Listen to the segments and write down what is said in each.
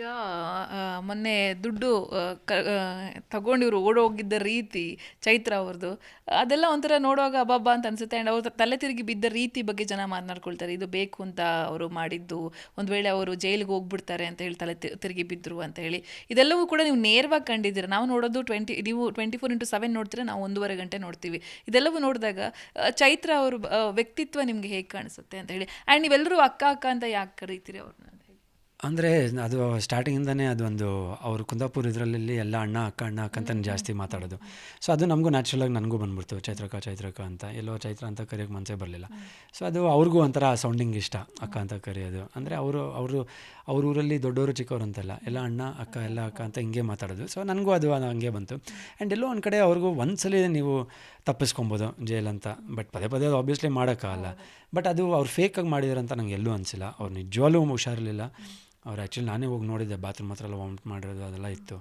ಈಗ ಮೊನ್ನೆ ದುಡ್ಡು ಕ- ತಗೊಂಡಿವ್ರು ಓಡೋಗಿದ್ದ ರೀತಿ ಚೈತ್ರ ಅವ್ರದ್ದು ಅದೆಲ್ಲ ಒಂಥರ ನೋಡುವಾಗ ಅಬ್ಬಬ್ಬ ಅಂತ ಅನ್ಸುತ್ತೆ. ಆ್ಯಂಡ್ ಅವ್ರ ತಲೆ ತಿರುಗಿ ಬಿದ್ದ ರೀತಿ ಬಗ್ಗೆ ಜನ ಮಾತನಾಡ್ಕೊಳ್ತಾರೆ. ಇದು ಬೇಕು ಅಂತ ಅವರು ಮಾಡಿದ್ದು. ಒಂದು ವೇಳೆ ಅವರು ಜೈಲಿಗೆ ಹೋಗ್ಬಿಡ್ತಾರೆ ಅಂತ ಹೇಳಿ ತಲೆ ತಿರುಗಿ ಬಿದ್ದರು ಅಂತ ಹೇಳಿ. ಇದೆಲ್ಲವೂ ಕೂಡ ನೀವು ನೇರವಾಗಿ ಕಂಡಿದ್ದೀರ. ನಾವು ನೋಡೋದು ಟ್ವೆಂಟಿ, ನೀವು ಟ್ವೆಂಟಿ ಫೋರ್ ಇಂಟು ಸೆವೆನ್ ನೋಡ್ತೀರಾ, ನಾವು ಒಂದೂವರೆ ಗಂಟೆ ನೋಡ್ತೀವಿ. ಇದೆಲ್ಲವೂ ನೋಡಿದಾಗ ಚೈತ್ರ ಅವರು ವ್ಯಕ್ತಿತ್ವ ನಿಮಗೆ ಹೇಗೆ ಕಾಣಿಸುತ್ತೆ ಅಂತ ಹೇಳಿ. ಆ್ಯಂಡ್ ನೀವೆಲ್ಲರೂ ಅಕ್ಕ ಅಕ್ಕ ಅಂತ ಯಾಕೆ ಕರೀತೀರಿ ಅವ್ರನ್ನ? ಅಂದರೆ ಅದು ಸ್ಟಾರ್ಟಿಂಗಿಂದನೇ ಅದೊಂದು ಅವರು ಕುಂದಾಪುರ ಇದರಲ್ಲಿ ಎಲ್ಲ ಅಣ್ಣ, ಅಕ್ಕ ಅಣ್ಣ, ಅಕ್ಕ ಅಂತಲೇ ಜಾಸ್ತಿ ಮಾತಾಡೋದು. ಸೊ ಅದು ನಮಗೂ ನ್ಯಾಚುರಲಾಗಿ ನನಗೂ ಬಂದ್ಬಿಡ್ತು. ಚೈತ್ರಕ ಚೈತ್ರಕ ಅಂತ. ಎಲ್ಲೋ ಚೈತ್ರ ಅಂತ ಕರೆಯೋಕ್ಕೆ ಮನಸ್ಸೇ ಬರಲಿಲ್ಲ. ಸೊ ಅದು ಅವ್ರಿಗೂ ಒಂಥರ ಸೌಂಡಿಂಗ್ ಇಷ್ಟ, ಅಕ್ಕ ಅಂತ ಕರೆಯೋದು. ಅಂದರೆ ಅವರು ಅವರು, ಅವ್ರ ಊರಲ್ಲಿ ದೊಡ್ಡವರು, ಚಿಕ್ಕವರು ಅಂತಲ್ಲ, ಎಲ್ಲ ಅಣ್ಣ, ಅಕ್ಕ, ಎಲ್ಲ ಅಕ್ಕ ಅಂತ ಹಿಂಗೆ ಮಾತಾಡೋದು. ಸೊ ನನಗೂ ಅದು ಹಂಗೆ ಬಂತು. ಆ್ಯಂಡ್ ಎಲ್ಲೋ ಒಂದು ಕಡೆ ಅವ್ರಿಗೂ ಒಂದ್ಸಲಿ ನೀವು ತಪ್ಪಿಸ್ಕೊಬೋದು ಜೈಲ್ ಅಂತ. ಬಟ್ ಪದೇ ಪದೇ ಅದು ಆಬ್ವಿಯಸ್ಲಿ ಮಾಡೋಕ್ಕಾಗಲ್ಲ ಬಟ್ ಅದು ಅವ್ರು ಫೇಕಾಗಿ ಅಂತ ನಂಗೆ ಎಲ್ಲೂ ಅನಿಸಿಲ್ಲ. ಅವ್ರು ನಿಜವಾಗ್ಲೂ ಹುಷಾರಿರಲಿಲ್ಲ. ಅವ್ರು ಆ್ಯಕ್ಚುಲಿ ನಾನೇ ಹೋಗಿ ನೋಡಿದ್ದೆ ಬಾತ್ರೂಮ್ ಹತ್ರ ಎಲ್ಲ ವಾಮಿಟ್ ಮಾಡಿರೋದು, ಅದೆಲ್ಲ ಇತ್ತು.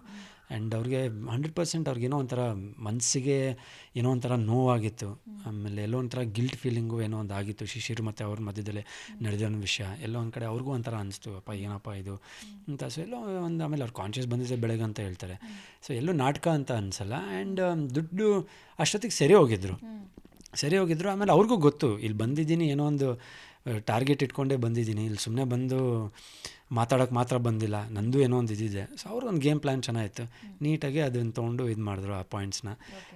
ಆ್ಯಂಡ್ ಅವ್ರಿಗೆ ಹಂಡ್ರೆಡ್ ಪರ್ಸೆಂಟ್ ಅವ್ರಿಗೇನೋ ಒಂಥರ ಮನಸ್ಸಿಗೆ ಏನೋ ಒಂಥರ ನೋವಾಗಿತ್ತು. ಆಮೇಲೆ ಎಲ್ಲೋ ಒಂಥರ ಗಿಲ್ಟ್ ಫೀಲಿಂಗು ಏನೋ ಒಂದು ಆಗಿತ್ತು, ಶಿಶಿರು ಮತ್ತು ಅವ್ರ ಮಧ್ಯದಲ್ಲೇ ನಡೆದಿರೋ ವಿಷಯ. ಎಲ್ಲೋ ಒಂದು ಕಡೆ ಅವ್ರಿಗೂ ಒಂಥರ ಅನಿಸ್ತು, ಅಪ್ಪ, ಏನಪ್ಪ ಇದು? ಅಂತ. ಸೊ ಎಲ್ಲೋ ಒಂದು ಆಮೇಲೆ ಅವ್ರು ಕಾನ್ಷಿಯಸ್ ಬಂದಿದೆ ಬೆಳಗ್ಗೆ ಅಂತ ಹೇಳ್ತಾರೆ. ಸೊ ಎಲ್ಲೋ ನಾಟಕ ಅಂತ ಅನಿಸಲ್ಲ. ಆ್ಯಂಡ್ ದುಡ್ಡು ಅಷ್ಟೊತ್ತಿಗೆ ಸರಿ ಹೋಗಿದ್ರು. ಸರಿ ಹೋಗಿದ್ರು. ಆಮೇಲೆ ಅವ್ರಿಗೂ ಗೊತ್ತು, ಇಲ್ಲಿ ಬಂದಿದ್ದೀನಿ, ಏನೋ ಒಂದು ಟಾರ್ಗೆಟ್ ಇಟ್ಕೊಂಡೇ ಬಂದಿದ್ದೀನಿ. ಇಲ್ಲಿ ಸುಮ್ಮನೆ ಬಂದು ಮಾತಾಡೋಕ್ಕೆ ಮಾತ್ರ ಬಂದಿಲ್ಲ. ನಂದು ಏನೋ ಒಂದು ಇದಿದೆ. ಸೊ ಅವ್ರ ಒಂದು ಗೇಮ್ ಪ್ಲ್ಯಾನ್ ಚೆನ್ನಾಗಿತ್ತು. ನೀಟಾಗಿ ಅದನ್ನು ತೊಗೊಂಡು ಇದು ಮಾಡಿದ್ರು ಆ ಪಾಯಿಂಟ್ಸ್ನ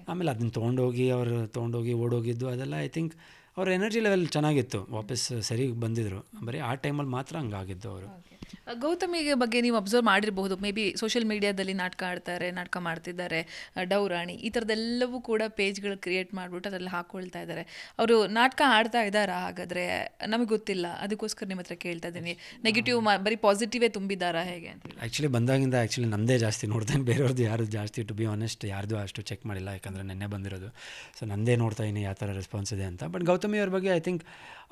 ಆಮೇಲೆ ಅದನ್ನು ತೊಗೊಂಡೋಗಿ ಅವರು ತೊಗೊಂಡೋಗಿ ಓಡೋಗಿದ್ದು ಅದೆಲ್ಲ ಐ ಥಿಂಕ್ ಅವ್ರ ಎನರ್ಜಿ ಲೆವೆಲ್ ಚೆನ್ನಾಗಿತ್ತು. ವಾಪಸ್ ಸರಿ ಬಂದಿದ್ರು. ಬರೀ ಆ ಟೈಮಲ್ಲಿ ಮಾತ್ರ ಹಂಗಾಗಿದ್ದು ಅವರು. ಗೌತಮಿಗೆ ಬಗ್ಗೆ ನೀವು ಅಬ್ಸರ್ವ್ ಮಾಡಿರಬಹುದು. ಮೇ ಬಿ ಸೋಷಿಯಲ್ ಮೀಡಿಯಾದಲ್ಲಿ ನಾಟಕ ಆಡ್ತಾರೆ, ನಾಟಕ ಮಾಡ್ತಿದ್ದಾರೆ ಡೌರಾಣಿ, ಈ ಥರದ್ದೆಲ್ಲವೂ ಕೂಡ ಪೇಜ್ಗಳು ಕ್ರಿಯೇಟ್ ಮಾಡಿಬಿಟ್ಟು ಅದರಲ್ಲಿ ಹಾಕ್ಕೊಳ್ತಾ ಇದ್ದಾರೆ. ಅವರು ನಾಟಕ ಆಡ್ತಾ ಇದ್ದಾರಾ ಹಾಗಾದರೆ? ನಮಗೆ ಗೊತ್ತಿಲ್ಲ. ಅದಕ್ಕೋಸ್ಕರ ನಿಮ್ಮ ಹತ್ರ ಕೇಳ್ತಾ ಇದ್ದೀನಿ. ನೆಗೆಟಿವ್ ಬರೀ ಪಾಸಿಟಿವೇ ತುಂಬಿದ್ದಾರಾ ಹೇಗೆ ಅಂತ ಆ್ಯಕ್ಚುಲಿ ಬಂದಾಗಿಂದ ಆ್ಯಕ್ಚುಲಿ ನಮ್ಮದೇ ಜಾಸ್ತಿ ನೋಡ್ತೇನೆ ಬೇರೆಯವ್ರದ್ದು ಯಾರು ಜಾಸ್ತಿ ಟು ಬಿ ಆನೆಸ್ಟ್ ಯಾರ್ದು ಅಷ್ಟು ಚೆಕ್ ಮಾಡಿಲ್ಲ. ಯಾಕಂದರೆ ನೆನ್ನೆ ಬಂದಿರೋದು. ಸೊ ನಂದೇ ನೋಡ್ತಾ ಇದ್ದೀನಿ ಯಾವ ಥರ ರೆಸ್ಪಾನ್ಸ್ ಇದೆ ಅಂತ. ಬಟ್ ಗೌತಮಿ ಅವ್ರ ಬಗ್ಗೆ ಐ ಥಿಂಕ್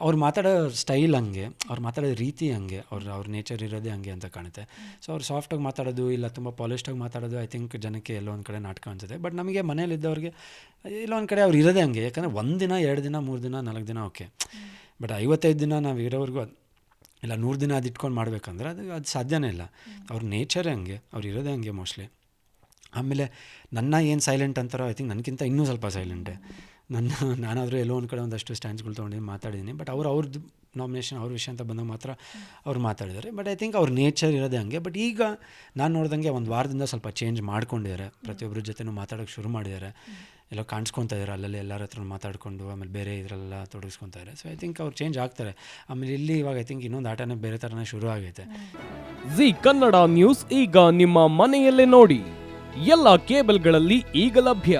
ಅವ್ರು ಮಾತಾಡೋ ಸ್ಟೈಲ್ ಹಂಗೆ, ಅವ್ರು ಮಾತಾಡೋ ರೀತಿ ಹಂಗೆ, ಅವ್ರ ಅವ್ರ ನೇಚರ್ ಇರೋದೇ ಹಂಗೆ ಅಂತ ಕಾಣುತ್ತೆ. ಸೊ ಅವ್ರು ಸಾಫ್ಟಾಗಿ ಮಾತಾಡೋದು ಇಲ್ಲ ತುಂಬ ಪಾಲಿಶ್ಟಾಗಿ ಮಾತಾಡೋದು ಐ ಥಿಂಕ್ ಜನಕ್ಕೆ ಎಲ್ಲೋ ಒಂದು ಕಡೆ ನಾಟಕ ಅನ್ಸುತ್ತೆ. ಬಟ್ ನಮಗೆ ಮನೇಲಿದ್ದವ್ರಿಗೆ ಒಂದು ಕಡೆ ಅವ್ರು ಇರೋದೇ ಹಂಗೆ. ಯಾಕಂದರೆ ಒಂದು ದಿನ, ಎರಡು ದಿನ, ಮೂರು ದಿನ, ನಾಲ್ಕು ದಿನ ಓಕೆ ಬಟ್ ಐವತ್ತೈದು ದಿನ ನಾವು ಇರೋವರೆಗೂ ಇಲ್ಲ ನೂರು ದಿನ ಅದು ಇಟ್ಕೊಂಡು ಮಾಡಬೇಕಂದ್ರೆ ಅದು ಅದು ಸಾಧ್ಯನೇ ಇಲ್ಲ. ಅವ್ರ ನೇಚರೇ ಹಂಗೆ, ಅವ್ರು ಇರೋದೇ ಹಂಗೆ ಮೋಸ್ಟ್ಲಿ ಆಮೇಲೆ ನನ್ನ ಏನು ಸೈಲೆಂಟ್ ಅಂತಾರೋ ಐ ಥಿಂಕ್ ನನಗಿಂತ ಇನ್ನೂ ಸ್ವಲ್ಪ ಸೈಲೆಂಟೇ ನನ್ನ, ನಾನಾದರೂ ಎಲ್ಲೋ ಒಂದು ಕಡೆ ಒಂದಷ್ಟು ಸ್ಟ್ಯಾಂಡ್ಸ್ಗಳು ತೊಗೊಂಡಿದ್ದೀನಿ, ಮಾತಾಡಿದ್ದೀನಿ. ಬಟ್ ಅವ್ರು ಅವ್ರದ್ದು ನಾಮಿನೇಷನ್ ಅವ್ರ ವಿಷಯ ಅಂತ ಬಂದಾಗ ಮಾತ್ರ ಅವ್ರು ಮಾತಾಡಿದ್ದಾರೆ. ಬಟ್ ಐ ಥಿಂಕ್ ಅವ್ರ ನೇಚರ್ ಇರೋದೇ ಹಂಗೆ. ಬಟ್ ಈಗ ನಾನು ನೋಡ್ದಂಗೆ ಒಂದು ವಾರದಿಂದ ಸ್ವಲ್ಪ ಚೇಂಜ್ ಮಾಡ್ಕೊಂಡಿದ್ದಾರೆ. ಪ್ರತಿಯೊಬ್ಬರ ಜೊತೆನೂ ಮಾತಾಡೋಕ್ಕೆ ಶುರು ಮಾಡಿದ್ದಾರೆ. ಎಲ್ಲ ಕಾಣಿಸ್ಕೊತಾ ಇದ್ದಾರೆ. ಅಲ್ಲಲ್ಲಿ ಎಲ್ಲರ ಹತ್ರ ಮಾತಾಡಿಕೊಂಡು, ಆಮೇಲೆ ಬೇರೆ ಇದರಲ್ಲೆಲ್ಲ ತೊಡಗಿಸ್ಕೊತಾರೆ ಸೊ ಐ ಥಿಂಕ್ ಅವ್ರು ಚೇಂಜ್ ಆಗ್ತಾರೆ. ಆಮೇಲೆ ಇಲ್ಲಿ ಇವಾಗ ಐ ಥಿಂಕ್ ಇನ್ನೊಂದು ಆಟನೇ ಬೇರೆ ಥರನೇ ಶುರು ಆಗೈತೆ. ಜಿ ಕನ್ನಡ ನ್ಯೂಸ್ ಈಗ ನಿಮ್ಮ ಮನೆಯಲ್ಲೇ ನೋಡಿ. ಎಲ್ಲ ಕೇಬಲ್ಗಳಲ್ಲಿ ಈಗ ಲಭ್ಯ.